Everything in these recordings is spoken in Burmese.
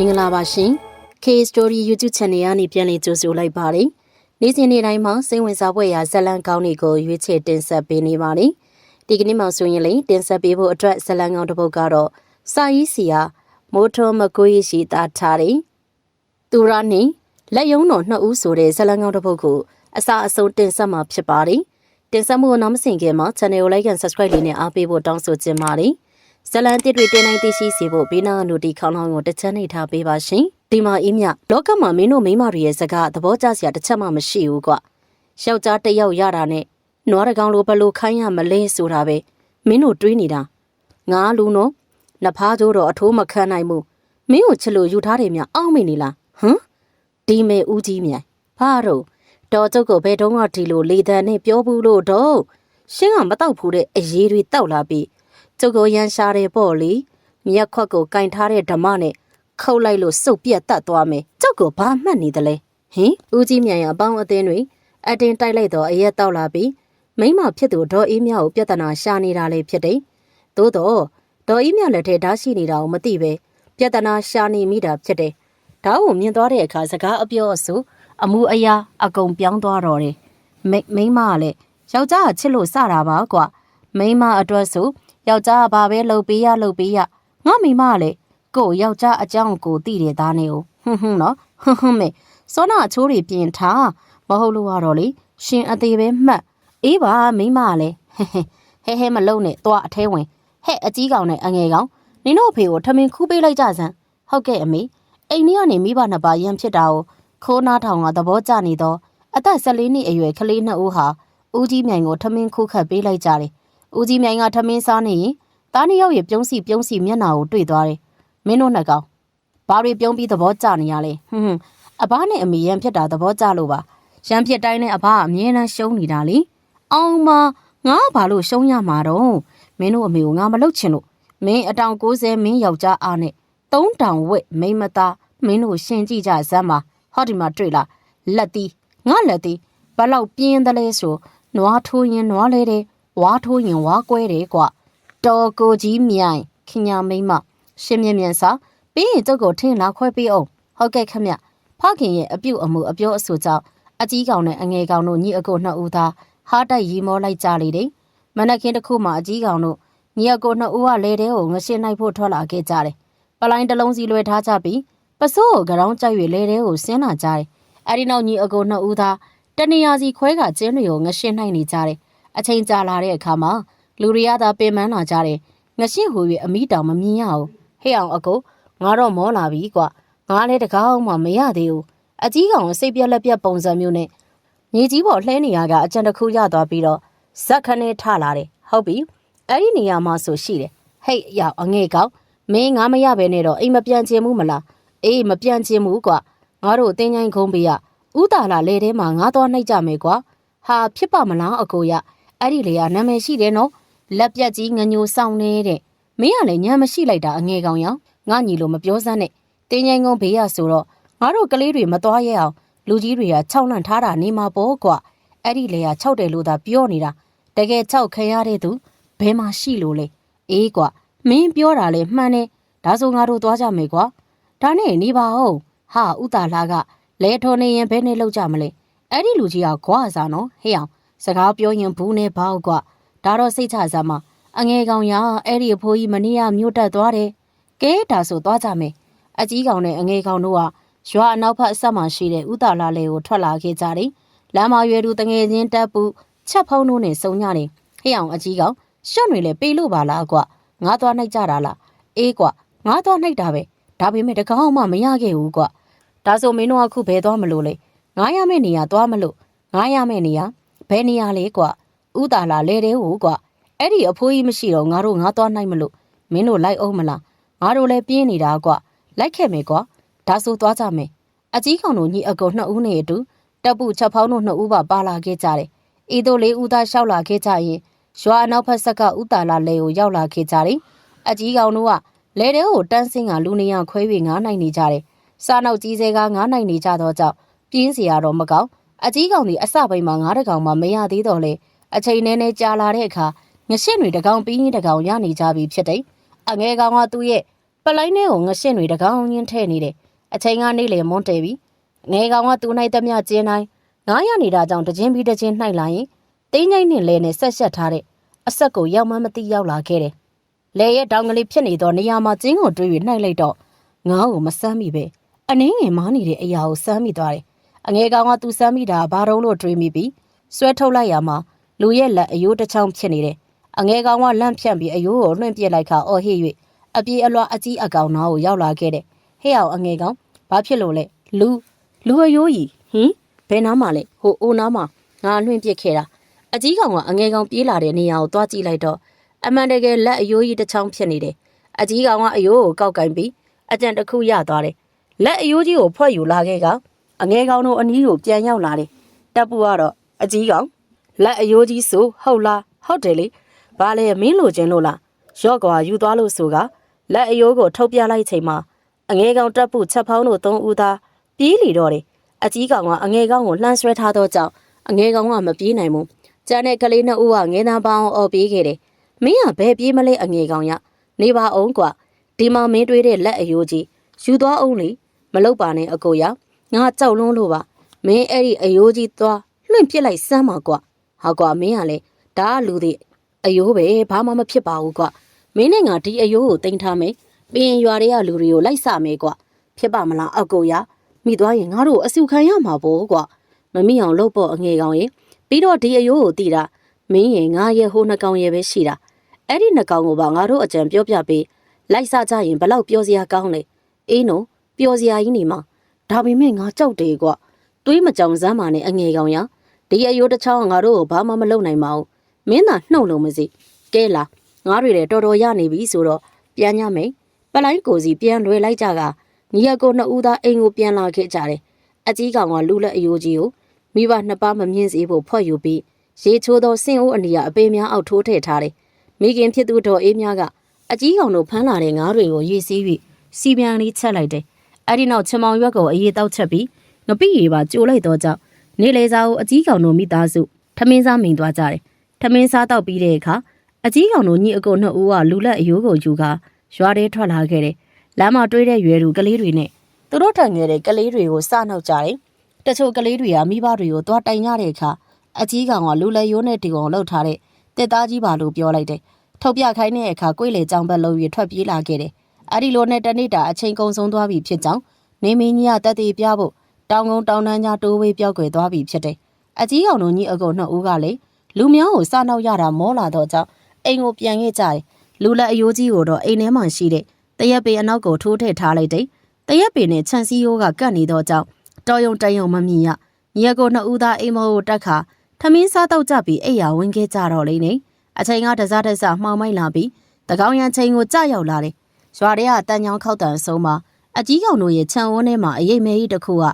မင်္ဂလာပါရှင် K Story YouTube Channel ကနေပြန်လည်ကြိုဆိုလိုက်ပါတယ်နေ့စဉ်နေ့တိုင်းမှာစိတ်ဝင်စားဖွယ်ရာဇာတ်လမ်းကောင်းတွေကိုရွေးချယ်တင်ဆက်ပေးနေပါတယ်ဒီကနေ့မှဆိုရင်လေတင်ဆက်ပေးဖို့အတွက်ဇာတ်လမ်းကောင်းတစ်ပုဒ်ကတော့စာရေးစီယာမိုးထုံးမကွေးရှိတာထားတယ်သူရနေလက်ယုံတော်နှစ်ဦးဆိုတဲ့ဇာတ်လမ်းကောင်းတစ်ပုဒ်ကိုအစာအဆုံးတင်ဆက်မှာဖြစ်ပါတယ်တင်ဆက်မှုကိုနောက်မဆင်ခင်မှာ channel ကို like and subscribe လေးနဲ့အားပေးဖို့တောင်းဆိုချင်ပါတယ် ဇလန်တစ်တွေတင်နိုင်သိရှိစေဖို့ဘေးနာကနိုတီခေါင်းလောင်းကိုတစ်ချက်နေထားပေးပါရှင်ဒီမှာအင်းမြလောကမှာမင်းတို့မိန်းမတွေရဲ့စကားသဘောကျစရာတစ်ချက်မှမရှိဘူးကွယောက်ျားတစ်ယောက်ရတာနဲ့နွားတကောင်လိုဘလို့ခိုင်းရမလဲဆိုတာပဲမင်းတို့တွေးနေတာငါလူနော်နဖားကျိုးတော့အထိုးမခံနိုင်ဘူးမင်းကိုချစ်လို့ယူထားတယ်မြအောင်းမိနေလားဟမ်ဒီမေဦးကြီးမြိုင်ဘာတော့တော်ကျုပ်ကိုဘယ်တော့မှဒီလိုလေတံနဲ့ပြောဘူးလို့တော့ရှင်းကမတော့ဘူးတဲ့အရေးတွေတောက်လာပြီး ကျုပ်ကိုရန်ရှာတယ်ပေါ့လေမြက်ခွက်ကိုကင်ထားတဲ့ဓမ္မနဲ့ခုတ်လိုက်လို့စုပ်ပြတ်တတ်သွားမယ်ကျုပ်ကိုဘာမှတ်နေသလဲဟင်ဦးကြီးမြန်ရအပေါင်းအသင်းတွေအတင်းတိုက်လိုက်တော့အရက်တောက်လာပြီးမိမဖြစ်သူဒေါ်အေးမြကိုပြဿနာရှာနေတာလေဖြစ်တယ်သို့တော့ဒေါ်အေးမြလက်ထဲဓာတ်ရှိနေတာကိုမသိပဲပြဿနာရှာနေမိတာဖြစ်တယ်ဒါကိုမြင်သွားတဲ့အခါစကားအပြောအဆိုအမှုအရာအကုန်ပြောင်းသွားတော့တယ်မိမိမကလည်းယောက်ျားကချစ်လို့စတာပါကွာမိမအတွက်ဆို ယောက်ျားကဘာပဲလှုပ်ပေးရလှုပ်ပေးရငါမိမကလည်းကို့ယောက်ျားအကြောင်းကိုသိတယ်သားနေကိုဟွန်းဟွန်းနော်ဟွန်းဟွန်းမေစောနာအချိုးတွေပြင်ထားမဟုတ်လို့ကတော့လေရှင်အသေးပဲမှတ်အေးပါမိမကလည်းဟဲဟဲဟဲမလုံနဲ့သွားအထဲဝင်ဟဲ့အကြီးကောင်နဲ့အငယ်ကောင်နင်တို့အဖေကိုထမင်းခူးပေးလိုက်ကြစမ်းဟုတ်ကဲ့အမေအိမ်ကြီးကနေမိဘနှစ်ပါးရန်ဖြစ်တာကိုခိုးနားထောင်ကသဘောကျနေတော့အသက်14နှစ်အရွယ်ကလေးနှစ်ဦးဟာဦးကြီးမြိုင်ကိုထမင်းခုခတ်ပေးလိုက်ကြတယ်။ ဦးကြီးမြိုင်ကထမင်းစားနေရင်တားနှစ်ယောက်ရဲ့ပြုံးစီပြုံးစီမျက်နှာကိုတွေ့သွားတယ်။မင်းတို့နှစ်ကောင်ဘာတွေပြုံးပြီးသဘောကျနေရလဲ။ဟွန်းဟွန်းအဘနဲ့အမေရန်ဖြစ်တာသဘောကျလို့ပါ။ရန်ဖြစ်တိုင်းနဲ့အဘကအမြဲတမ်းရှုံးနေတာလေ။အောင်မငါဘာလို့ရှုံးရမှာတော့မင်းတို့အမေကိုငါမလုပ်ချင်လို့မင်းအတောင်60မင်းယောက်ျားအားနဲ့သုံးတောင်ဝက်မိမသားမင်းတို့ရှင်ကြည့်ကြစမ်းပါဟောဒီမှာတွေ့လားလက်တီးငါလက်တီးဘလောက်ပြင်းတယ်လဲဆိုနွားထိုးရင်နွားလဲတယ် ဝါထိုးရင်ဝါကွဲတယ်ကွတော်ကိုကြီးမြိုင်ခင်ညာမိမရှင်မြင်မြန်စာပြီးရင်ကျုပ်ကိုထင်းလာခွဲပေးအောင်ဟုတ်ကဲ့ခမဖခင်ရဲ့အပြုတ်အမှုအပြောအဆိုကြောင့်အကြီးကောင်နဲ့အငယ်ကောင်တို့ညီအကိုနှစ်ဦးသားဟားတိုက်ရီမောလိုက်ကြလေတယ်မနက်ခင်းတစ်ခုမှအကြီးကောင်တို့ညီအကိုနှစ်ဦးကလဲတဲ့ကိုငရှင်းနိုင်ဖို့ထွက်လာခဲ့ကြတယ်ပလိုင်းတစ်လုံးစီလွှဲထားကြပြီးပစိုးကိုကြောင်းကြိုက်၍လဲတဲ့ကိုဆင်းလာကြတယ်အဲဒီနောက်ညီအကိုနှစ်ဦးသားတနေရာစီခွဲကကျင်းတွေကိုငရှင်းနိုင်နေကြတယ် အချိန်ကြာလာတဲ့အခါမှာလူတွေရတာပင်ပန်းလာကြတယ်ငရှင်းဟူ၍အမိတောင်မမြင်ရဘူးဟဲ့အောင်အကိုငါတော့မောလာပြီကွာငါလည်းတကားအောင်မှမရသေးဘူးအကြီးကောင်စိတ်ပြက်လက်ပြက်ပုံစံမျိုးနဲ့မြေကြီးပေါ်လှဲနေရကအကြံတစ်ခုရသွားပြီးတော့ဇက်ခနဲ့ထလာတယ်ဟုတ်ပြီအဲ့ဒီနေရာမှာဆိုရှိတယ်ဟဲ့ရောက်အငဲ့ကောင်မင်းငါမရပဲနဲ့တော့အိမ်မပြန်ချင်ဘူးမလားအေးမပြန်ချင်ဘူးကွာငါတို့အတင်းချိုင်းခုံးပေးရဥတာလာလေထဲမှာငါသွားနှိုက်ကြမယ်ကွာဟာဖြစ်ပါမလားအကိုရ အဲ့ဒီလေကနာမည်ရှိတယ်နော်လက်ပြက်ကြီးငညိုဆောင်နေတဲ့မင်းကလည်းညံမရှိလိုက်တာအငဲကောင်ရောင်ငါညီလိုမပြောစမ်းနဲ့တင်းချိုင်းကုန်းဘေးရဆိုတော့ငါတို့ကလေးတွေမသွားရအောင်လူကြီးတွေကခြောက်လန့်ထားတာနေမှာပေါ့ကွာအဲ့ဒီလေကခြောက်တယ်လို့သာပြောနေတာတကယ်ခြောက်ခံရတဲ့သူဘယ်မှာရှိလို့လဲအေးကွာမင်းပြောတာလေမှန်တယ်ဒါဆိုငါတို့သွားကြမယ်ကွာဒါနဲ့နေပါဦးဟာဥတာလာကလဲထော်နေရင်ဘယ်နဲ့လောက်ကြမလဲအဲ့ဒီလူကြီးကခွာစားနော်ဟေ့အောင် စကားပြောရင်ဘူးနဲ့ဘောက်ကွာဒါတော့စိတ်ချစမ်းမအငယ်ကောင်ရအဲ့ဒီအဖိုးကြီးမနေ့ကမြို့တက်သွားတယ်ကဲဒါဆိုသွားကြမယ်အကြီးကောင်နဲ့အငယ်ကောင်တို့ကရွာအနောက်ဘက်အဆက်မှာရှိတဲ့ဥတာလာလေကိုထွက်လာခဲ့ကြတယ်လမ်းမရွယ်သူတငယ်ချင်းတက်ပူချက်ဖုံးတို့နဲ့စုံညတယ်ဟေ့အောင်အကြီးကောင်ရှွတ်တွေလည်းပေးလို့ပါလားကွာငါသွားနှိုက်ကြတာလားအေးကွာငါသွားနှိုက်တာပဲဒါပေမဲ့တကောင်မှမရခဲ့ဘူးကွာဒါဆိုမင်းတို့ကခုဘယ်သွားမလို့လဲငားရမယ့်နေရာသွားမလို့ငားရမယ့်နေရာ ဘယ်နေရာလဲကွာဥတာလာလဲတဲ့ဟိုကွာအဲ့ဒီအဖိုးကြီးမရှိတော့ငါတို့ငါသွားနိုင်မလို့မင်းတို့လိုက်အောင်မလားငါတို့လည်းပြင်းနေတာကွာလိုက်ခဲ့မယ်ကွာဒါဆိုသွားကြမယ်အကြီးကောင်တို့ညီအကိုနှစ်ဦးနဲ့အတူတပ်ပုချက်ဖောင်းတို့နှစ်ဦးပါပါလာခဲ့ကြတယ်ဤတို့လေးဦးသားလျှောက်လာခဲ့ကြရင်ရွာအနောက်ဘက်ဆက်ကဥတာလာလဲကိုရောက်လာခဲ့ကြတယ်အကြီးကောင်တို့ကလဲတဲ့ကိုတန်းစင်းကလူနေရခွဲ၍ငားနိုင်နေကြတယ်စားနောက်ကြီးစဲကငားနိုင်နေကြတော့ကြောင့်ပြင်းစီရတော့မကောင်း အကြီးကောင်ဒီအစပိန်မှာငားတကောင်မှမရသေးတော့လေအချိန်နဲ့နဲ့ကြာလာတဲ့အခါငရှင်းတွေတကောင်ပြီးရင်တကောင်ရနေကြပြီဖြစ်တယ်အငဲကောင်ကသူ့ရဲ့ပလိုင်းထဲကိုငရှင်းတွေတကောင်ချင်းထဲနေတယ်အချိန်ကနေလေမွန်းတယ်ပြီငယ်ကောင်ကသူနိုင်သမျှကျင်းတိုင်းငားရနေတာကြောင့်တချင်းပြီးတချင်းနှိုက်လာရင်တင်းငိမ့်နဲ့လဲနဲ့ဆက်ဆက်ထားတဲ့အဆက်ကိုရောက်မှမသိရောက်လာခဲ့တယ်လေရဲ့တောင်ကလေးဖြစ်နေတော့နေရာမှာကျင်းကိုတွေးပြီးနှိုက်လိုက်တော့ငားကိုမစမ်းမိပဲအနှင်းငယ်မားနေတဲ့အရာကိုစမ်းမိသွားတယ် အငယ်ကောင်ကသူစမ်းမိတာဘာတော့လို့တွေးမိပြီးဆွဲထုတ်လိုက်ရမှာလူရဲ့လက်အယိုးတစ်ချောင်းဖြစ်နေတယ်အငယ်ကောင်ကလန့်ဖြန့်ပြီးအယိုးကိုလွှင့်ပစ်လိုက်ခါအော်ဟစ်၍အပြေအလွှာအကြီးအကောင်နားကိုရောက်လာခဲ့တယ်ဟဲ့အောင်အငယ်ကောင်ဘာဖြစ်လို့လဲလူလူအယိုးကြီးဟင်ဘယ်နားမှာလဲဟိုအိုနားမှာငါလွှင့်ပစ်ခဲ့တာအကြီးကောင်ကအငယ်ကောင်ပြေးလာတဲ့နေရာကိုသွားကြည့်လိုက်တော့အမှန်တကယ်လက်အယိုးကြီးတစ်ချောင်းဖြစ်နေတယ်အကြီးကောင်ကအယိုးကိုကောက်ကင်ပြီးအကြံတစ်ခုရသွားတယ်လက်အယိုးကြီးကိုဖွက်ယူလာခဲ့က အငယ်ကောင်တို့အနီးကိုပြန်ရောက်လာတယ်တပ်ပူကတော့အကြီးကောင်လက်အယိုးကြီးဆိုဟုတ်လားဟုတ်တယ်လေဘာလဲမင်းလိုချင်လို့လားရော့ကွာယူသွားလို့ဆိုကလက်အယိုးကိုထုတ်ပြလိုက်ချိန်မှာအငယ်ကောင်တပ်ပူချက်ဖောင်းတို့သုံးဦးသားပြေးလီတော့တယ်အကြီးကောင်ကအငယ်ကောင်ကိုလှမ်းဆွဲထားတော့ကြောင့်အငယ်ကောင်ကမပြေးနိုင်ဘူးကျန်တဲ့ကလေးနှစ်ဦးကငယ်သားပေါင်းအော်ပြေးခဲ့တယ်မင်းကဘယ်ပြေးမလဲအငယ်ကောင်ရနေပါအောင်ကွာဒီမှာမင်းတွေးတဲ့လက်အယိုးကြီးယူသွားအောင်လေမလုပ်ပါနဲ့အကိုရ ငါကြောက်လွန်းလို့ပါမင်းအဲ့ဒီအယိုးကြီးသွားလွင့်ပစ်လိုက်စမ်းပါကွာဟာကွာမင်းကလေဒါကလူတွေအယိုးပဲဘာမှမဖြစ်ပါဘူးကွာမင်းနဲ့ငါဒီအယိုးကိုတင်ထားမယ်ပြီးရင်ရွာတွေကလူတွေကိုလိုက်စမယ်ကွာဖြစ်ပါမလားအကိုရမိသွားရင်ငါတို့အစုခံရမှာပေါ့ကွာမမိအောင်လုပ်ဖို့အငယ်ကောင်ရင်ပြီးတော့ဒီအယိုးကိုတီးတာမင်းရင်ငါရဲ့ဟိုနှကောင်ရဲ့ပဲရှိတာအဲ့ဒီနှကောင်ကိုပါငါတို့အကြံပြောပြပေးလိုက်စကြရင်ဘလောက်ပြောစရာကောင်းလဲအေးနော်ပျော်စရာကြီးနေမှာ ဒါပေမဲ့ငါကြောက်တယ်ကွတွေးမကြောင်စမ်းပါနဲ့အငယ်ကောင်ရဒီအယိုးတစ်ချောင်းငါတို့ကိုဘာမှမလုပ်နိုင်ပါဘူးမင်းသာနှုတ်လို့မစီကဲလာငါတွေလည်းတော်တော်ရနေပြီဆိုတော့ပြန်ရမယ်ပလိုင်းကိုစီပြန်လွယ်လိုက်ကြကညီရကိုနှစ်ဦးသားအိမ်ကိုပြန်လာခဲ့ကြတယ်အကြီးကောင်ကလူလက်အယိုးကြီးကိုမိဘနှစ်ပါးမမြင့်စေဖို့ဖွက်ယူပြီးရေချိုးသောစင်အိုးအနီကအပေများအောက်ထိုးထည့်ထားတယ်မိခင်ဖြစ်သူတော်အေးများကအကြီးကောင်တို့ဖမ်းလာတဲ့ငါးတွေကိုရေးစည်းပြီးစီပြန်လေးချက်လိုက်တယ် အဲ့ဒီနောက်ချမောင်ရွက်ကိုအေးတောက်ချက်ပြီးငပိရီပါကြိုလိုက်တော့ကြောင့်နေလေစာကိုအကြီးကောင်တို့မိသားစုထမင်းစားမိန်သွားကြတယ်ထမင်းစားတော့ပြီးတဲ့အခါအကြီးကောင်တို့ညီအကိုနှစ်ဦးကလူလက်အယိုးကိုယူကာရွာထဲထွက်လာခဲ့တယ်လမ်းမှာတွေးတဲ့ရွယ်သူကလေးတွေနဲ့သူတို့ထံငယ်တဲ့ကလေးတွေကိုစနှောက်ကြတယ်တချို့ကလေးတွေကမိဘတွေကိုသွားတိုင်ရတဲ့အခါအကြီးကောင်ကလူလက်ရိုးနဲ့တီကောင်လှုပ်ထားတဲ့တက်သားကြီးပါလို့ပြောလိုက်တယ်ထုတ်ပြခိုင်းတဲ့အခါကိုယ်လေကြောင်ဘက်လုံးပြီးထွက်ပြေးလာခဲ့တယ် အဲ့ဒီလိုနဲ့တနေ့တာအချိန်ကုန်ဆုံးသွားပြီဖြစ်ကြောင်းနေမင်းကြီးကတက်သေးပြဖို့တောင်ကုန်းတောင်တန်းကြားတိုးဝေးပြောက်ွယ်သွားပြီဖြစ်တယ်အကြီးကောင်တို့ညီအကိုနှစ်ဦးကလည်းလူမျိုးကိုစနှောက်ရတာမောလာတော့ကြောင့်အိမ်ကိုပြန်ခဲ့ကြတယ်လူလက်အယိုးကြီးကိုတော့အိမ်ထဲမှာရှိတဲ့တရက်ပေအနောက်ကိုထိုးထည့်ထားလိုက်တယ်တရက်ပေနဲ့ခြံစည်းရိုးကကတ်နေတော့ကြောင့်တော်ယုံတယုံမမြင်ရညီအကိုနှစ်ဦးသားအိမ်မောကိုတက်ခါထမင်းစားတော့ကြပြီးအိယာဝင်ခဲ့ကြတော့လေနေအချိန်ကတစားတစားမှောင်မိုက်လာပြီးတကောင်းရန်ချိန်ကိုကြရောက်လာတယ် ရွာတွေကတန်ချောင်းခောက်တန်ဆုံးမှာအကြီးကောင်တို့ရဲ့ခြံဝန်းထဲမှာအရေးမဲကြီးတစ်ခုက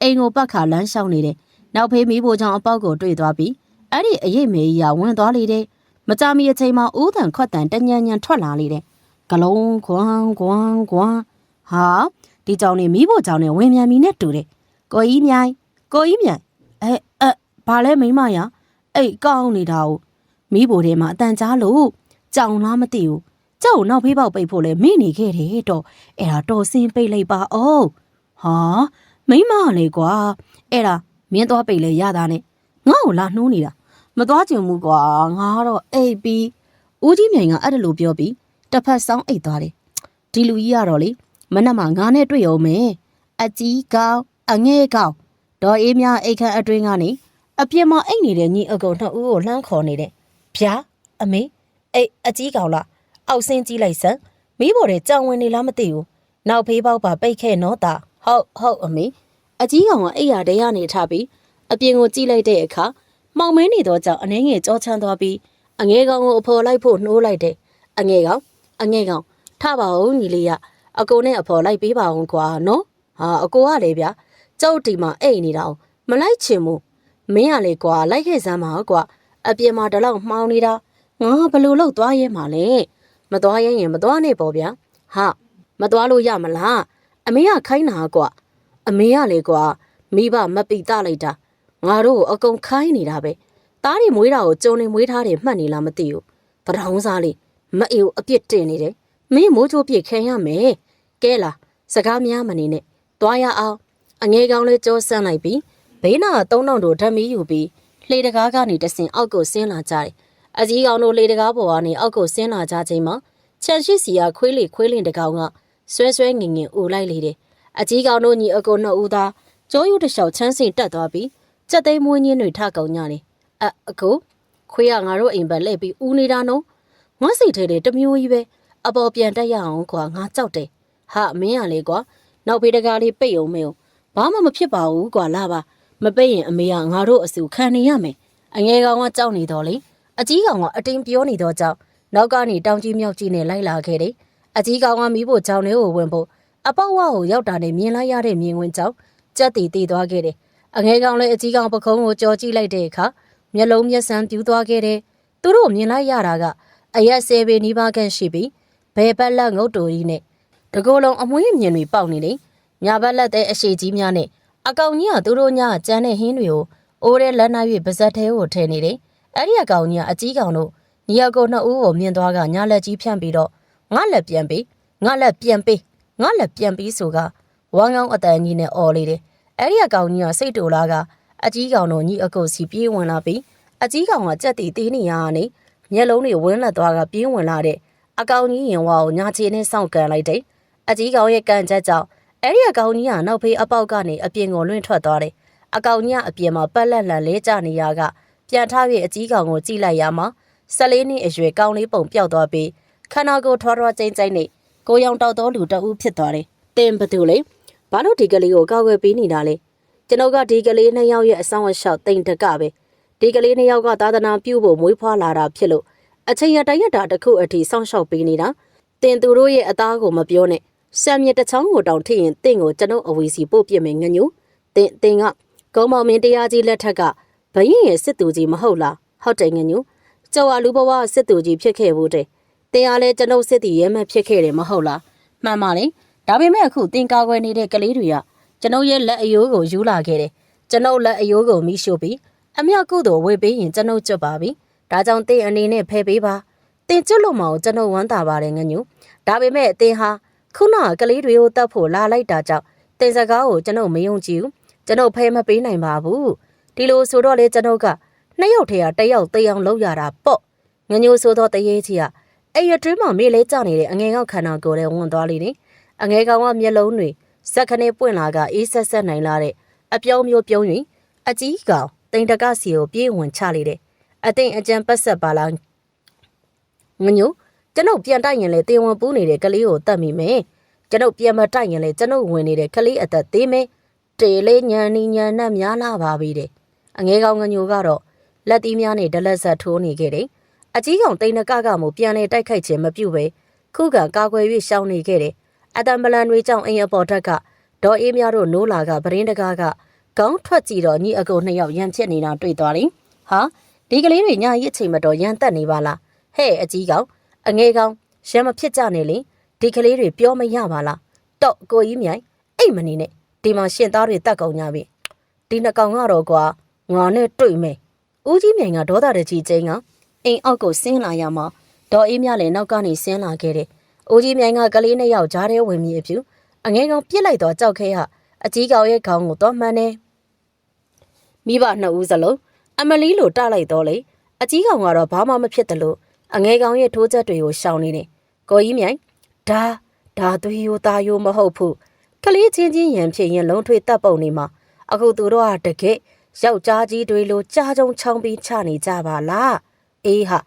အိမ်ကိုပတ်ခါလမ်းလျှောက်နေတယ်နောက်ဖေးမီးဖို့ကြောင့်အပေါက်ကိုတွေ့သွားပြီးအဲ့ဒီအရေးမဲကြီးကဝင်သွားလေတယ်မကြမီအချိန်မှာဦးတန်ခွက်တန်တညံညံထွက်လာလေတယ်ဂလုံးခွန်းခွန်းခွန်းဟာဒီကြောင်နေမီးဖို့ကြောင်နေဝင်မြန်မီနဲ့တူတယ်ကိုကြီးမြိုင်ကိုကြီးမြိုင်အဲအဲဘာလဲမိမရအိတ်ကောင်းနေတာ ਉ မီးဖို့ထဲမှာအတန်ကြားလို့ကြောင်လားမသိဘူး ကြောက်နောက်ဖေးပေါက်ပိတ်ဖို့လဲမိနေခဲ့တယ်တော့အဲ့ဒါတော်စင်းပိတ်လိုက်ပါအောင်ဟာမိမလေကွာအဲ့ဒါမင်းသွားပိတ်လဲရတာနဲ့ငါ့ကိုလာနှိုးနေတာမသွားချင်ဘူးကွာငါတော့အိတ်ပြီးဦးကြီးမြိုင်ကအဲ့ဒါလိုပြောပြီးတစ်ဖက်ဆောင်အိတ်သွားတယ်ဒီလူကြီးကတော့လေမနက်မှာငါနဲ့တွေ့ရုံမယ်အကြီးကောင်းအငဲကောင်းဒေါ်အေးမြအိတ်ခမ်းအတွင်းကနေအပြစ်မအိတ်နေတဲ့ညီအကုန်နှစ်ဦးကိုလှမ်းခေါ်နေတယ်ဗျာအမေအိတ်အကြီးကောင်လား အောက်ဆင်းကြည့်လိုက်စမ်းမိဖို့တဲ့ကြောင်ဝင်နေလားမသိဘူးနောက်ဖေးပေါက်ပါပိတ်ခဲ့နော်တာဟုတ်ဟုတ်အမေအကြီးကောင်ကအိတ်ရတဲ့ရနေထားပြီးအပြင်ကိုကြည့်လိုက်တဲ့အခါမှောင်မဲနေတော့ကြောင့်အနှဲငယ်ကြောချမ်းသွားပြီးအငဲကောင်ကိုအဖော်လိုက်ဖို့နှိုးလိုက်တယ်အငဲကောင်အငဲကောင်ထပါဦးညီလေးရအကိုနဲ့အဖော်လိုက်ပေးပါအောင်ကွာနော်ဟာအကိုကလေဗျာကြောက်တီမှာအိတ်နေတာအောင်မလိုက်ချင်ဘူးမင်းကလေကွာလိုက်ခဲ့စမ်းပါကွာအပြင်မှာတလောက်မှောင်နေတာငါဘလို့လောက်သွားရဲမှာလဲ မသွားရဲရင်မသွားနဲ့ပေါ့ဗျာဟာမသွားလို့ရမလားအမေကခိုင်းတာကွာအမေကလေကွာမိဘမပိတလိုက်တာငါတို့ကိုအကုန်ခိုင်းနေတာပဲသားတွေမွေးတာကိုကြုံနေမွေးထားတယ်မှတ်နေလားမသိဘူးပထောင်စားလေးမအေကိုအပြစ်တင်နေတယ်မင်းမိုးချိုးပြစ်ခံရမယ်ကဲလာစကားများမနေနဲ့သွားရအောင်အငဲကောင်းလေးကြောဆန်းလိုက်ပြီးဘေးနာသုံးတောင်တို့ဓာတ်မီးယူပြီးလှေတကားကနေတဆင်အောက်ကိုဆင်းလာကြတယ် အကြီးကောင်တို့လှေတကားပေါ်ကနေအောက်ကိုဆင်းလာကြချိန်မှာချန်ရှိစီကခွေးလေခွေးလင်တကောင်ကဆွဲဆွဲငင်ငင်အိုလိုက်လေတယ်အကြီးကောင်တို့ညီအကိုနှစ်ဦးသားကျိုးယူတစ်လျှောက်ချမ်းစင်တက်သွားပြီးကြက်သိမ်းမွေးညင်းတွေထကောင်ညတယ်အအကိုခွေးကငါတို့အိမ်ဘက်လှည့်ပြီးဦးနေတာနော်ငါစိတ်ထဲတဲ့တမျိုးကြီးပဲအပေါ်ပြန်တက်ရအောင်ကွာငါကြောက်တယ်ဟာမင်းရလေကွာနောက်ဖေးတကားလေးပိတ်အောင်မေအောင်ဘာမှမဖြစ်ပါဘူးကွာလာပါမပိတ်ရင်အမေကငါတို့အဆူခံနေရမယ်အငယ်ကောင်ကကြောက်နေတော့လေ အကြီးကောင်ကအတင်းပြောနေတော့ကြောက်နောက်ကနေတောင်ကြီးမြောက်ကြီးနဲ့လိုက်လာခဲ့တယ်အကြီးကောင်ကမီးဖို့ကြောင်လေးကိုဝင်ဖို့အပေါက်ဝါကိုရောက်တာနဲ့မြင်လိုက်ရတဲ့မြင်ဝင်ကြောင်ကြက်တီတီသွားခဲ့တယ်အငယ်ကောင်လည်းအကြီးကောင်ပခုံးကိုကြော်ကြည့်လိုက်တဲ့အခါမျက်လုံးမျက်စမ်းပြူးသွားခဲ့တယ်သူတို့မြင်လိုက်ရတာကအရက်ဆဲပေနီးပါးခန့်ရှိပြီးဘယ်ဘက်လက်ငုတ်တူကြီးနဲ့တကိုယ်လုံးအမွှေးမြင်တွေပေါက်နေတယ်ညာဘက်လက်တဲ့အရှိကြီးများနဲ့အကောင်ကြီးကသူတို့ညာကျန်းတဲ့ဟင်းတွေကိုအိုးတဲ့လက်နှိုက်၍ပါဇက်သေးကိုထည့်နေတယ် အဲ့ဒီအကောင်ကြီးကအကြီးကောင်တို့ညီအကိုနှစ်ဦးကိုမြင်သွားကညာလက်ကြီးဖြန့်ပြီးတော့ငါလက်ပြန်ပေးငါလက်ပြန်ပေးငါလက်ပြန်ပေးဆိုကဝမ်းကောင်းအတန်ကြီးနဲ့အော်လေးတယ်အဲ့ဒီအကောင်ကြီးကစိတ်တူလာကအကြီးကောင်တို့ညီအကိုစီပြေးဝင်လာပြီးအကြီးကောင်ကကြက်တီသေးနေရကနေမျက်လုံးတွေဝင်းလက်သွားကပြေးဝင်လာတဲ့အကောင်ကြီးရင်ဝါကိုညာချီနဲ့စောင့်ကန်လိုက်တယ်အကြီးကောင်ရဲ့ကန်ချက်ကြောင့်အဲ့ဒီအကောင်ကြီးကနောက်ဖေးအပေါက်ကနေအပြင်ကိုလွင့်ထွက်သွားတယ်အကောင်ကြီးကအပြင်မှာပက်လက်လန်လဲကျနေရက ပြန်ထားပြီးအကြီးကောင်ကိုကြည့်လိုက်ရမှာ၁၄နှစ်အရွယ်ကောင်လေးပုံပျောက်သွားပြီးခန္ဓာကိုယ်ထွားထွားကျိမ့်ကျိမ့်နဲ့ကိုရောင်တောက်သောလူတအုပ်ဖြစ်သွားတယ်တင်ဘသူလေဘာလို့ဒီကလေးကိုကောက်ွယ်ပေးနေတာလဲကျွန်ုပ်ကဒီကလေးနှစ်ယောက်ရဲ့အဆောင်အရှောက်တိမ်တကပဲဒီကလေးနှစ်ယောက်ကသာသနာပြုဖို့မွေးဖွားလာတာဖြစ်လို့အချိန်ရတရက်တာတစ်ခုအထိစောင့်ရှောက်ပေးနေတာတင်သူတို့ရဲ့အသားကိုမပြောနဲ့ဆံမြစ်တစ်ချောင်းကိုတောင်ထိရင်တင့်ကိုကျွန်ုပ်အဝီစီပို့ပြစ်မယ်ငညူတင်တင်ကကုန်းမောင်မင်းတရားကြီးလက်ထက်က ဘရင်ရဲ့စစ်သူကြီးမဟုတ်လားဟုတ်တယ်ငညူကျော်ဝလူဘဝစစ်သူကြီးဖြစ်ခဲ့ဘူးတဲ့တင်အားလဲကျွန်ုပ်စစ်တီရဲမဲ့ဖြစ်ခဲ့တယ်မဟုတ်လားမှန်ပါလေဒါပေမဲ့အခုတင်ကာကွယ်နေတဲ့ကလေးတွေကကျွန်ုပ်ရဲ့လက်အယိုးကိုယူလာခဲ့တယ်ကျွန်ုပ်လက်အယိုးကိုမိရှို့ပြီးအမြောက်ကုသိုလ်ဝေပေးရင်ကျွန်ုပ်ကြွပါပြီဒါကြောင့်တင်အနေနဲ့ဖယ်ပေးပါတင်ကျွတ်လို့မအောင်ကျွန်ုပ်ဝမ်းသာပါတယ်ငညူဒါပေမဲ့တင်ဟာခုနကကလေးတွေကိုတတ်ဖို့လာလိုက်တာကြောင့်တင်စကားကိုကျွန်ုပ်မယုံကြည်ဘူးကျွန်ုပ်ဖဲမပေးနိုင်ပါဘူး ဒီလိုဆိုတော့လေကျွန်ုပ်ကနှစ်ယောက်ထဲကတစ်ယောက်တေးအောင်လုပ်ရတာပေါ့ငညိုဆိုတော့တရေကြီးကအဲ့ရတွင်းမှာမေးလဲကြနေတဲ့အငယ်ကောက်ခန္ဓာကိုယ်နဲ့ဝင်သွားလိမ့်နေအငယ်ကောင်ကမျက်လုံးတွေစက်ခနဲ့ပွင့်လာကအေးဆက်ဆက်နိုင်လာတဲ့အပြောင်းမျိုးပြုံးရင်အကြီးကောင်တိန်တကစီကိုပြေးဝင်ချလိုက်တယ်အသိအကြံပတ်ဆက်ပါလားငညိုကျွန်ုပ်ပြန်တိုက်ရင်လေတေဝန်ပူးနေတဲ့ကလေးကိုတတ်မိမယ်ကျွန်ုပ်ပြန်မတိုက်ရင်လေကျွန်ုပ်ဝင်နေတဲ့ကလေးအသက်သေးမယ်တေလေးညံနီညံနဲ့များလာပါပြီတဲ့ အငဲကောင်ငညိုကတော့လက်သီးများနဲ့ဒလက်ဆက်ထိုးနေခဲ့တယ်အကြီးကောင်တိန်နကကမှပြန်လေတိုက်ခိုက်ခြင်းမပြုတ်ပဲခုခံကာကွယ်၍ရှောင်နေခဲ့တယ်အတံပလန်တွေကြောင့်အိမ်အပေါ်ထက်ကဒေါ်အေးများတို့နိုးလာကပရင်းတကားကခေါင်းထွက်ကြည့်တော့ညီအကိုနှစ်ယောက်ရန်ဖြစ်နေတာတွေ့သွားတယ်ဟာဒီကလေးတွေညာကြီးအချိန်မတော်ရန်တက်နေပါလားဟဲ့အကြီးကောင်အငဲကောင်ရံမဖြစ်ကြနဲ့လေဒီကလေးတွေပြောမရပါလားတော့ကိုကြီးမြိုင်အိတ်မနေနဲ့ဒီမှာရှင်သားတွေတတ်ကုန်ကြပြီဒီနှကောင်ကတော့ကွာ ငါနဲ့တွေ့မယ်ဦးကြီးမြိုင်ကဒေါသတကြီးချင်းကအိမ်အောက်ကိုဆင်းလာရမှာဒေါ်အေးမြလည်းနောက်ကနေဆင်းလာခဲ့တယ်ဦးကြီးမြိုင်ကကလေးနှစ်ယောက်ကြားထဲဝင်ပြီးအပြူအငဲကောင်ပြစ်လိုက်တော့ကြောက်ခဲဟာအကြီးကောင်ရဲ့ခေါင်းကိုတော့မှန်းနေမိဘနှစ်ဦးစလုံးအမလီလိုတလိုက်တော့လေအကြီးကောင်ကတော့ဘာမှမဖြစ်တယ်လို့အငဲကောင်ရဲ့ထိုးချက်တွေကိုရှောင်နေတယ်။ကိုကြီးမြိုင်ဒါဒါသွေးရိုးသားရိုးမဟုတ်ဘူး။ကလေးချင်းချင်းရံဖြစ်ရင်လုံးထွေးတပ်ပုံနေမှာအခုသူတို့ကတကယ် ယောက်ျားကြီးတွေလိုကြားကြုံချောင်းပြီးချနေကြပါလား။အေးဟာ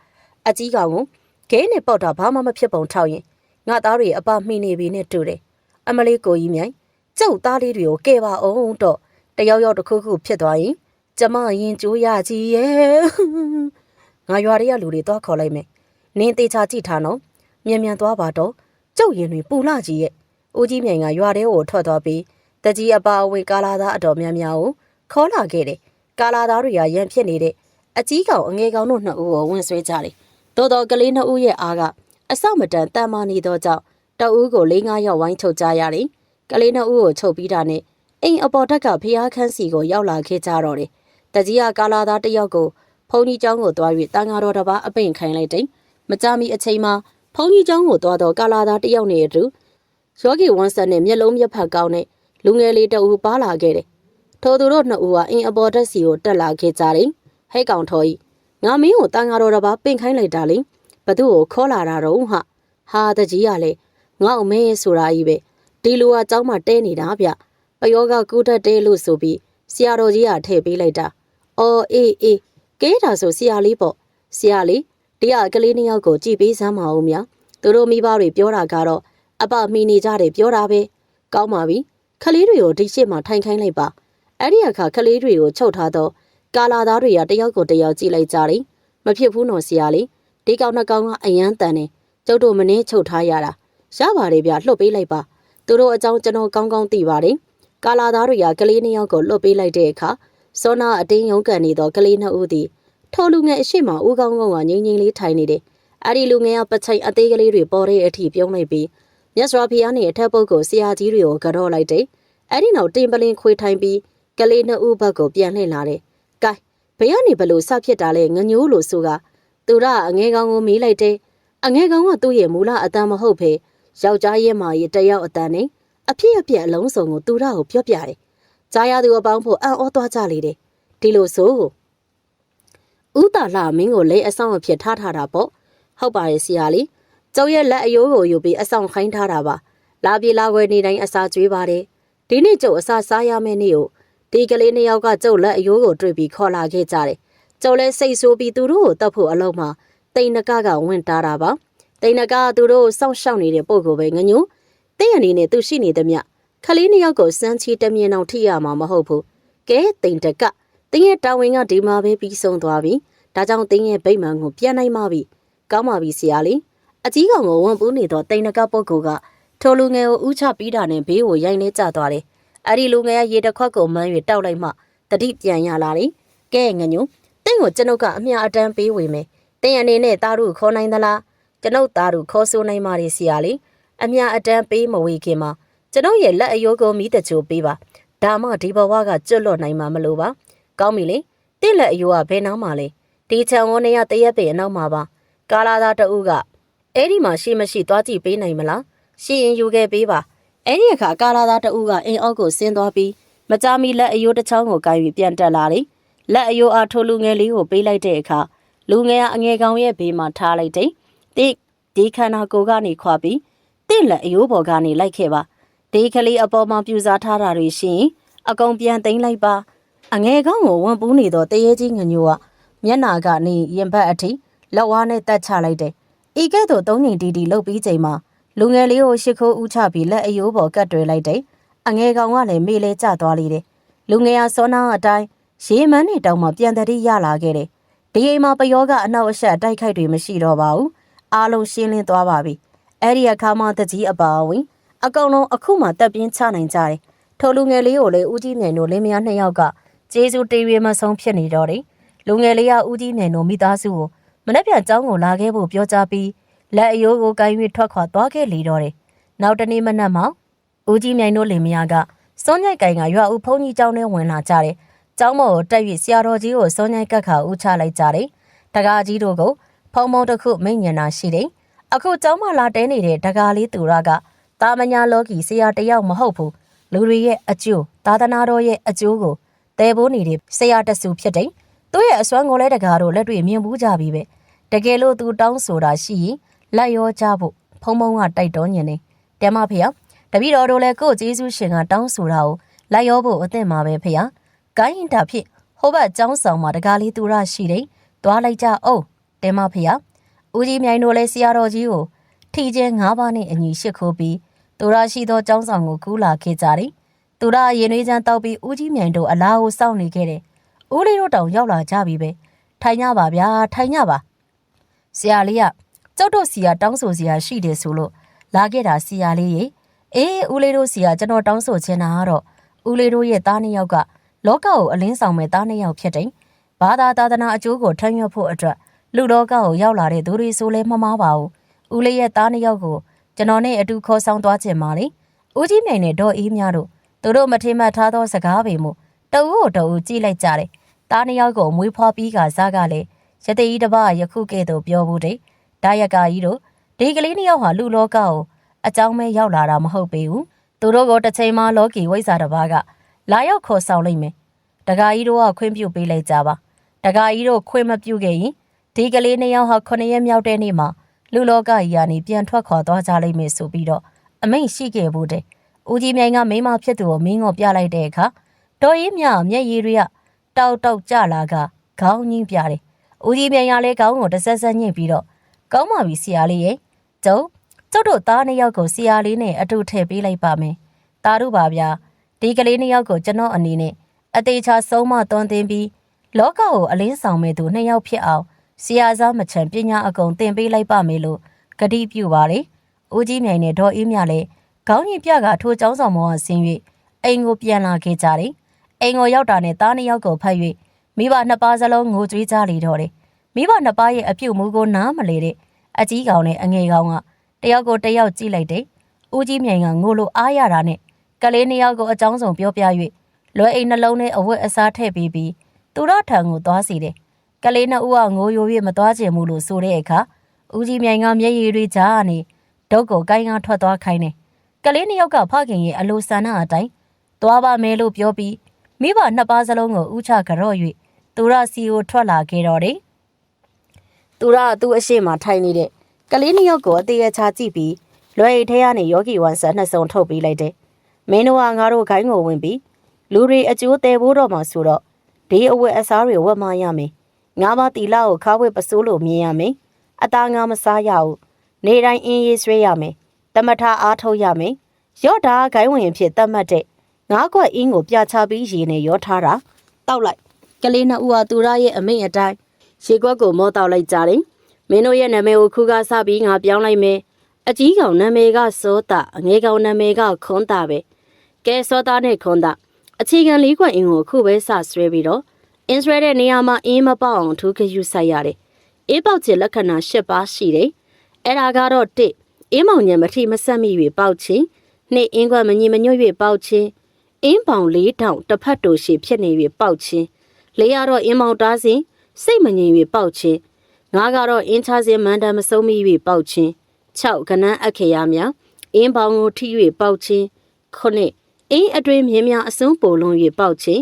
အကြီးကောင်ကိုခဲနဲ့ပေါက်တာဘာမှမဖြစ်ပုံထောက်ရင်ငါသားတွေအပမှီနေပြီနဲ့တူတယ်။အမလေးကိုကြီးမြိုင်ကျုပ်သားလေးတွေကိုကဲပါအောင်တော့တယောက်ယောက်တစ်ခုခုဖြစ်သွားရင်ကျမရင်ကြိုးရကြီးရဲ့ငါရွာတွေကလူတွေသွားခေါ်လိုက်မယ်နင်းသေးချာကြည့်ထားနော်မြန်မြန်သွားပါတော့ကျုပ်ရင်တွေပူလာကြီးရဲ့ဦးကြီးမြိုင်ကရွာထဲကိုထွက်သွားပြီးတကြီးအပါအဝင်ကာလာသားအတော်များများကို ခေါ်လာခဲ့တယ်ကာလာသားတွေကရန်ဖြစ်နေတဲ့အကြီးကောင်အငယ်ကောင်တို့နှစ်ဦးကိုဝင်ဆွဲကြတယ်တော်တော်ကလေးနှစ်ဦးရဲ့အားကအဆောက်မတန်တန်မာနေသောကြောင့်တအူးကိုလေးငါးယောက်ဝိုင်းချုပ်ကြရတယ်ကလေးနှစ်ဦးကိုချုပ်ပြီးတာနဲ့အိမ်အပေါ်ထက်ကဖျားခန်းစီကိုရောက်လာခဲ့ကြတော့တယ်တကြီးကကာလာသားတစ်ယောက်ကိုဖုန်ကြီးเจ้าကိုသွား၍တန်ဃာတော်တစ်ပါးအပိန်ခိုင်းလိုက်တယ်။မကြမီအချိန်မှာ ဖုန်းကြီးเจ้าကိုသွားတော့ကာလာသားတယောက်နဲ့အတူယောဂီဝမ်ဆန်နဲ့မျက်လုံးမျက်ဖက်ကောင်းတဲ့လူငယ်လေးတအူပါလာခဲ့တယ်။ ထိုသူတို့နှစ်ဦးကအင်အပေါ်တက်စီကိုတက်လာခဲ့ကြတယ်။ဟဲ့ကောင်ထော်ကြီးငါမင်းကိုတန်ဃာတော်တစ်ပါးပင့်ခိုင်းလိုက်တာလေ။ဘသူ့ကိုခေါ်လာတာတော့ဟာဟာတကြီးကလည်းငါ့အမေဆိုတာကြီးပဲဒီလူကအเจ้าမှတဲနေတာဗျ။ပယောကကူတက်တဲလို့ဆိုပြီးဆရာတော်ကြီးကထည့်ပေးလိုက်တာ။အော်အေးအေးကဲဒါဆိုဆရာလေးပေါ့ဆရာလေးတရားကလေးနှစ်ယောက်ကိုကြည်ပေးစမ်းမအောင်မြသူတို့မိဘတွေပြောတာကတော့အပမိနေကြတယ်ပြောတာပဲကောင်းပါပြီခလေးတွေကိုဒီရှေ့မှာထိုင်ခိုင်းလိုက်ပါ အဲ့ဒီအခါခလေးတွေကိုချုပ်ထားတော့ကာလာသားတွေကတယောက်ကိုတယောက်ကြည့်လိုက်ကြတယ်မဖြစ်ဘူးနော်ဆရာလေးဒီကောင်နှစ်ကောင်ကအယမ်းတန်တယ်ကျုပ်တို့မင်းချုပ်ထားရတာရပါတယ်ဗျလှုပ်ပေးလိုက်ပါသူတို့အကြောင်းကျွန်တော်ကောင်းကောင်းသိပါတယ်ကာလာသားတွေကကလေးနှစ်ယောက်ကိုလှုပ်ပေးလိုက်တဲ့အခါစောနာအတင်းရုံးကန်နေသောကလေးနှစ်ဦးသည်ထိုလူငယ်အရှိမဦးကောင်းကောင်းကငိမ့်ငိမ့်လေးထိုင်နေတယ်အဲ့ဒီလူငယ်ကပချိတ်အသေးကလေးတွေပေါ်တဲ့အထိပြုံးလိုက်ပြီးမြတ်စွာဘုရားနဲ့အထက်ပုဂ္ဂိုလ်ဆရာကြီးတွေကိုကတော့လိုက်တယ်အဲ့ဒီနောက်တင်ပလင်ခွေထိုင်ပြီး ကလေးနှစ်ဦးဘက်ကိုပြန်လှည့်လာတယ်။ကဲဘယ်ကနေဘလို့စဖြစ်တာလဲငညိုးလို့ဆိုကသူရအငဲကောင်ကိုမေးလိုက်တယ်။အငဲကောင်ကသူ့ရဲ့မူလအတန်မဟုတ်ဖေယောက်ျားရဲ့မာရဲ့တယောက်အတန်နဲ့အဖြစ်အပျက်အလုံးစုံကိုသူရကိုပြောပြတယ်။ကြားရသူအပေါင်းဖို့အံ့ဩသွားကြလေတယ်။ဒီလိုဆိုဦးတာလှမင်းကိုလက်အဆောင်အဖြစ်ထားထားတာပေါ့။ဟုတ်ပါရဲ့ဆရာလေး။ကျုပ်ရဲ့လက်အယိုးကိုယူပြီးအဆောင်ခိုင်းထားတာပါ။လာပြေလာခွဲနေတိုင်းအစာကျွေးပါတယ်။ဒီနေ့ကျုပ်အစာစားရမယ့်နေ့ကို ဒီကလေးနှစ်ယောက်ကကျုပ်လက်အယိုးကိုတွေ့ပြီးခေါ်လာခဲ့ကြတယ်။ကျုပ်လည်းစိတ်ဆိုးပြီးသူတို့ကိုတတ်ဖို့အလုံးမှာတိန်နကကဝင်တာတာပါ။တိန်နကကသူတို့ကိုစောင့်ရှောက်နေတဲ့ပုံကိုပဲငညိုတည့်ရနေနဲ့သူရှိနေသည်မြခလေးနှစ်ယောက်ကိုစမ်းချီတမြင်အောင်ထိရမှာမဟုတ်ဘူး။ကဲတိန်တကတင်းရဲ့တာဝန်ကဒီမှာပဲပြီးဆုံးသွားပြီ။ဒါကြောင့်တင်းရဲ့ဗိတ်မှန်ကိုပြန်နိုင်ပါပြီ။ကောင်းပါပြီဆရာလေး။အကြီးကောင်ကိုဝန်ပူးနေတော့တိန်နကပုဂ္ဂိုလ်ကထိုလူငယ်ကိုဥချပြီးတာနဲ့ဘေးကိုရိုက်နေကြသွားတယ်။ အဲ့ဒီလူငယ်ကရေတစ်ခွက်ကိုမှန်း၍တောက်လိုက်မှတတိပြန်ရလာတယ်။ကဲငညုံတင့်ကိုကျွန်ုပ်ကအမျှအတန်းပေးဝေမယ်။တင်းအနေနဲ့သားတို့ခေါ်နိုင်သလား။ကျွန်ုပ်သားတို့ခေါ်ဆိုနိုင်ပါလေဆရာလေး။အမျှအတန်းပေးမဝေခင်မှာကျွန်ုပ်ရဲ့လက်အယိုးကိုမိတချိုပေးပါ။ဒါမှဒီဘဝကကျွတ်လွတ်နိုင်မှာမလို့ပါ။ကောင်းပြီလေ။တင့်လက်အယိုးကဘယ်နှောင်းမှာလဲ။ဒီချံဝန်းထဲကတရက်ပေအနောက်မှာပါ။ကာလာသားတဦးကအဲ့ဒီမှာရှိမရှိသွားကြည့်ပေးနိုင်မလား။ရှိရင်ယူခဲ့ပေးပါ။ အဲ့ဒီအခါကာလာသားတဦးကအင်းအောက်ကိုဆင်းသွားပြီးမကြမီလက်အယိုးတစ်ချောင်းကိုကိုင်ပြီးပြန်တက်လာတယ်။လက်အယိုးအားထိုးလူငယ်လေးကိုပေးလိုက်တဲ့အခါလူငယ်ကအငယ်ကောင်ရဲ့ဘေးမှာထားလိုက်တယ်။တိဒီခန္ဓာကိုယ်ကနေခွာပြီးတင့်လက်အယိုးပေါ်ကနေလိုက်ခဲ့ပါ။ဒီကလေးအပေါ်မှာပြူစားထားတာတွေရှိရင်အကုန်ပြန်သိမ်းလိုက်ပါ။အငယ်ကောင်ကိုဝန်ပူးနေတော့တရေကြီးငညိုကမျက်နာကနေရင်ဘတ်အထိလက်ဝါးနဲ့တက်ချလိုက်တယ်။ဤကဲ့သို့သုံးညင်တီတီလှုပ်ပြီးချိန်မှာ လူငယ်လေးကိုရှ िख ိုးဦးချပြီးလက်အယိုးပေါ်ကတ်တွဲလိုက်တယ်။အငယ်ကောင်ကလည်းမေးလဲကျသွားလေတယ်။လူငယ်ကစောနာအတိုင်းရေမန်းနေတောင်မှပြန်တတိရလာခဲ့တယ်။ဒီအိမ်မှာပယောကအနောက်အရှက်တိုက်ခိုက်တွေမရှိတော့ပါဘူး။အားလုံးရှင်းလင်းသွားပါပြီ။အဲ့ဒီအခါမှတကြီးအပါအဝင်အကောင်လုံးအခုမှတက်ပြင်းချနိုင်ကြတယ်။ထိုလူငယ်လေးကိုလည်းဦးကြီးနယ်တို့လင်းမယားနှစ်ယောက်ကကျေးဇူးတေးရမဆုံးဖြစ်နေတော့တယ်။လူငယ်လေးကဦးကြီးနယ်တို့မိသားစုကိုမနေ့ပြန်ကျောင်းကိုလာခဲ့ဖို့ပြောကြားပြီး လက်အယိုးကိုကိုင်း၍ထွက်ခွာသွားခဲ့လေတော့တယ်။နောက်တနေ့မနက်မှာဦးကြီးမြိုင်တို့လင်မယားကစောညိုက်ကင်ကရွာဦးဖုန်းကြီးကျောင်းထဲဝင်လာကြတယ်။ကျောင်းမော်ကိုတက်၍ဆရာတော်ကြီးကိုစောညိုက်ကတ်ခါဦးချလိုက်ကြတယ်။တကားကြီးတို့ကဖုံဖုံတစ်ခုမိညင်နာရှိတယ်။အခုကျောင်းမလာတဲနေတဲ့တကားလေးသူရကတာမညာလောကီဆရာတယောက်မဟုတ်ဘူး။လူတွေရဲ့အကျိုးသာသနာတော်ရဲ့အကျိုးကိုတဲဘိုးနေတဲ့ဆရာတဆူဖြစ်တယ်။သူ့ရဲ့အစွမ်းကိုလည်းတကားတို့လက်တွေ့မြင်ဘူးကြပြီပဲ။တကယ်လို့သူတောင်းဆိုတာရှိရင် လက်ရောကြဖို့ဖုံဖုံကတိုက်တော်ညင်နေတမဖေ။တပည့်တော်တို့လည်းကို့ကျေးဇူးရှင်ကတောင်းဆိုတာကိုလက်ရောဖို့အသင့်မှာပဲဖေ။ကိုင်းရင်တာဖြစ်ဟိုဘက်ကျောင်းဆောင်မှာတကားလေးသူရရှိတယ်။သွားလိုက်ကြအောင်တမဖေ။ဦးကြီးမြိုင်တို့လည်းဆရာတော်ကြီးကိုထီကျဲ၅ပါးနဲ့အညီရှ िख ိုးပြီးသူရရှိသောကျောင်းဆောင်ကိုကူးလာခဲ့ကြတယ်။သူရရင်နှွေးချမ်းတောက်ပြီးဦးကြီးမြိုင်တို့အလားကိုစောင့်နေခဲ့တယ်။ဦးလေးတို့တောင်ရောက်လာကြပြီပဲ။ထိုင်ကြပါဗျာထိုင်ကြပါ။ဆရာလေးက ကျုပ်တို့စီကတောင်းဆိုစီကရှိတယ်ဆိုလို့လာခဲ့တာစီယာလေးရေအေးဦးလေးတို့စီကကျွန်တော်တောင်းဆိုချင်တာကတော့ဦးလေးတို့ရဲ့သားနှစ်ယောက်ကလောကကိုအလင်းဆောင်မဲ့သားနှစ်ယောက်ဖြစ်တယ်။ဘာသာသာသနာအကျိုးကိုထမ်းရွက်ဖို့အတွက်လူလောကကိုရောက်လာတဲ့သူတွေဆိုလဲမမားပါဘူး။ဦးလေးရဲ့သားနှစ်ယောက်ကိုကျွန်တော်နဲ့အတူခေါ်ဆောင်သွားခြင်းပါလေ။ဦးကြီးမြိုင်နဲ့ဒေါ်အေးများတို့သူတို့မထင်မှတ်ထားသောစကားပေမှုတအူးကိုတအူးကြည့်လိုက်ကြတယ်။သားနှစ်ယောက်ကိုမွေးဖွားပြီးကစားကလည်းရတေးကြီးတစ်ပါးယခုကဲ့သို့ပြောဘူးတဲ့။ ဒါယကာကြီးတို့ဒီကလေးနှစ်ယောက်ဟာလူလောကကိုအကြောင်းမဲရောက်လာတာမဟုတ်ပေဘူးသူတို့ကိုတစ်ချိန်မှလောကီဝိဇ္ဇာတစ်ပါးကလာရောက်ခေါ်ဆောင်လိုက်မယ်တကာကြီးတို့ကခွင့်ပြုပေးလိုက်ကြပါတကာကြီးတို့ခွင့်မပြုခဲ့ရင်ဒီကလေးနှစ်ယောက်ဟာခုနှစ်ရက်မြောက်တဲ့နေ့မှာလူလောကကြီးကနေပြန်ထွက်ခွာသွားကြလိမ့်မယ်ဆိုပြီးတော့အမိန့်ရှိခဲ့ဘူးတဲ့ဦးကြီးမြိုင်ကမိန်းမဖြစ်သူကိုမင်းကိုပြလိုက်တဲ့အခါတော်ရင်မြမျက်ရည်တွေကတောက်တောက်ကြလာကခေါင်းညင်းပြတယ်ဦးကြီးမြိုင်ကလည်းခေါင်းကိုတစ်ဆက်ဆက်ညှိပြီးတော့ ကောင်းပါပြီဆရာလေးရဲ့ကျုံကျုပ်တို့သားနှစ်ယောက်ကိုဆရာလေးနဲ့အတူထည့်ပေးလိုက်ပါမယ်။တာတို့ပါဗျာဒီကလေးနှစ်ယောက်ကိုကျွန်တော်အနေနဲ့အသေးချာဆုံးမသွန်သင်ပြီးလောကကိုအလင်းဆောင်မဲ့သူနှစ်ယောက်ဖြစ်အောင်ဆရာစားမချံပညာအကုန်သင်ပေးလိုက်ပါမယ်လို့ကတိပြုပါလေ။ဦးကြီးမြိုင်နဲ့ဒေါ်အေးမြလည်းခေါင်းရင်ပြကထိုးချောင်းဆောင်မောကဆင်း၍အိမ်ကိုပြန်လာခဲ့ကြတယ်။အိမ်ကိုရောက်တာနဲ့သားနှစ်ယောက်ကိုဖတ်၍မိဘနှစ်ပါးစလုံးငိုကြွေးကြလေတော့တယ်။ မိဘနှစ်ပါးရဲ့အပြုတ်မှုကိုနားမလေတဲ့အကြီးကောင်နဲ့အငယ်ကောင်ကတယောက်ကိုတယောက်ကြည့်လိုက်တယ်။ဦးကြီးမြိုင်ကငိုလို့အားရတာနဲ့ကလေးနှစ်ယောက်ကိုအကြောင်းစုံပြောပြ၍လွယ်အိမ်နှလုံးနဲ့အဝတ်အစားထည့်ပြီးပြီးသူတို့ထံကိုသွားစီတယ်။ကလေးနှစ်ဦးကငိုယို၍မသွားချင်ဘူးလို့ဆိုတဲ့အခါဦးကြီးမြိုင်ကမျက်ရည်တွေကြားကနေဒုတ်ကိုကိုင်းကားထွက်သွားခိုင်းတယ်။ကလေးနှစ်ယောက်ကဖခင်ရဲ့အလိုဆန္ဒအတိုင်းသွားပါမယ်လို့ပြောပြီးမိဘနှစ်ပါးစလုံးကိုဥချကြော့၍သူရစီကိုထွက်လာခဲ့တော့တယ်။ သူရသူ့အရှိမထိုင်နေတဲ့ကလေးနှစ်ယောက်ကိုအသေးအချာကြည့်ပြီးလွယ်အိတ်ထဲကနေယောဂီဝန်ဆန်နှစ်စုံထုတ်ပေးလိုက်တယ်။မင်းတို့ကငါတို့ခိုင်းကိုဝင်ပြီးလူတွေအကျိုးသေးဖို့တော့မှဆိုတော့ဒီအဝတ်အစားတွေဝတ်မရမယ်။ငါမတီလာကိုခါဝတ်ပစိုးလို့မြင်ရမယ်။အသားငါမစားရဘူး။နေတိုင်းအင်းရေးဆွဲရမယ်။တမထအားထုတ်ရမယ်။ရော့တာခိုင်းဝင်ဖြစ်တတ်မှတ်တဲ့ငါးကွက်အင်းကိုပြချပြီးရေနဲ့ရောထားတာတောက်လိုက်ကလေးနှစ်ဦးဟာသူရရဲ့အမိန့်အတိုင်း ရေကွက်ကိုမောတောက်လိုက်ကြတယ်မင်းတို့ရဲ့နာမည်ကိုခုကစပြီးငါပြောင်းလိုက်မယ်အကြီးကောင်နာမည်ကစောတာအငယ်ကောင်နာမည်ကခွန်တာပဲကဲစောတာနဲ့ခွန်တာအခြေခံလေးခွက်အင်းကိုခုပဲစဆွဲပြီးတော့အင်းဆွဲတဲ့နေရာမှာအင်းမပေါအောင်ထူးခယူဆိုင်ရတယ်အေးပေါက်ချင်လက္ခဏာ၈ပါးရှိတယ်အဲ့ဒါကတော့၁အင်းမောင်ညံမထိမဆက်မိ၍ပေါက်ခြင်းနှစ်အင်းခွက်မညီမညွတ်၍ပေါက်ခြင်းအင်းပေါင်၄တောင်တစ်ဖက်တိုရှိဖြစ်နေ၍ပေါက်ခြင်းလေးရတော့အင်းမောင်တားစဉ် စိတ်မငြိမ်၍ပေါက်ခြင်းငါကတော့အင်းချစဉ်မန္တမဆုံးမိ၍ပေါက်ခြင်း6ကနန်းအခေရများအင်းပေါင်ကိုထိ၍ပေါက်ခြင်း9အင်းအတွင်းမြင်းများအစွန်းပိုလုံး၍ပေါက်ခြင်း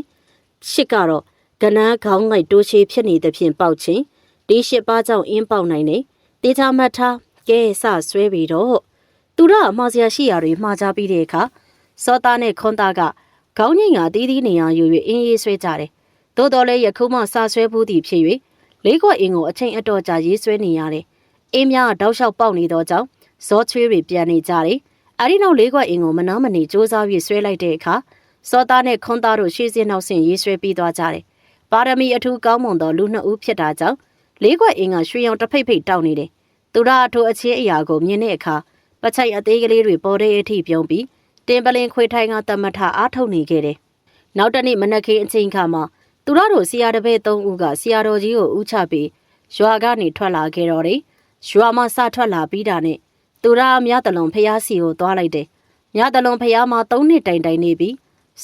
10ကတော့ကနန်းခေါင်းငိုက်တိုးချေဖြစ်နေသဖြင့်ပေါက်ခြင်းဒီ10ပါးကြောင့်အင်းပေါက်နိုင်နေတေချာမှတ်ထားကဲဆဆွဲပြီးတော့သူရအမှားစရာရှိရာတွေမှားကြပြီးတဲ့အခါစောသားနဲ့ခွန်သားကခေါင်းငိတ်ကတီးတီးနေရယူ၍အင်းရေးဆွဲကြတယ် သို့တော်လည်းယခုမှစဆွဲဘူးသည်ဖြစ်၍လေးခွက်အင်းကိုအချိန်အတော်ကြာရေးဆွဲနေရတယ်။အင်းများကတောက်လျှောက်ပေါက်နေသောကြောင့်ဇောချွေးတွေပြန်နေကြတယ်။အဲဒီနောက်လေးခွက်အင်းကိုမနာမနေစူးစမ်းပြီးဆွဲလိုက်တဲ့အခါစောသားနဲ့ခွန်သားတို့ရှေ့စင်းနောက်ဆင်ရေးဆွဲပြီးသွားကြတယ်။ပါရမီအထူးကောင်းမွန်သောလူနှစ်ဦးဖြစ်တာကြောင့်လေးခွက်အင်းကရွှေရောင်တစ်ဖိတ်ဖိတ်တောက်နေတယ်။သူရအထိုးအချင်းအရာကိုမြင်တဲ့အခါပချိုက်အသေးကလေးတွေပေါ်တဲ့အထိပြုံးပြီးတင်ပလင်ခွေထိုင်ကတမထအားထုတ်နေခဲ့တယ်။နောက်တနေ့မနက်ခင်းအချိန်ခါမှာ သူတို့တို့ဆရာတပည့်သုံးဦးကဆရာတော်ကြီးကိုဥချပြီးရွာကနေထွက်လာခဲ့တော့တယ်။ရွာမှာစထွက်လာပြီးတာနဲ့သူရအများတလုံးဖျားစီကိုသွားလိုက်တယ်။မြတလုံးဖျားမှာ၃နှစ်တိုင်တိုင်နေပြီး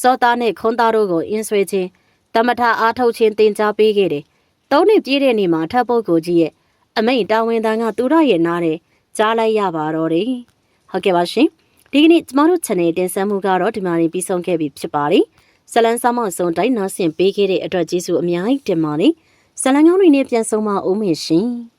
စောသားနဲ့ခွန်သားတို့ကိုအင်းဆွဲခြင်းတမထအားထုတ်ခြင်းတင် जा ပေးခဲ့တယ်။၃နှစ်ပြည့်တဲ့နေ့မှာထပ်ပုတ်ကိုကြီးရဲ့အမိန်တာဝန်တန်ကသူရရဲ့နားတဲ့ကြားလိုက်ရပါတော့တယ်။ဟုတ်ကဲ့ပါရှင်။ဒီကနေ့ကျမတို့ channel တင်ဆက်မှုကတော့ဒီမှာနေပြီးဆုံးခဲ့ပြီဖြစ်ပါတယ်။ ဇလန်းဆောင်မဆုံးတိုင်းနားဆင်ပေးခဲ့တဲ့အတွက်ကျေးဇူးအများကြီးတင်ပါတယ်။ဇလန်းကောင်းတွေနဲ့ပြန်ဆုံးမအောင်မေရှင်။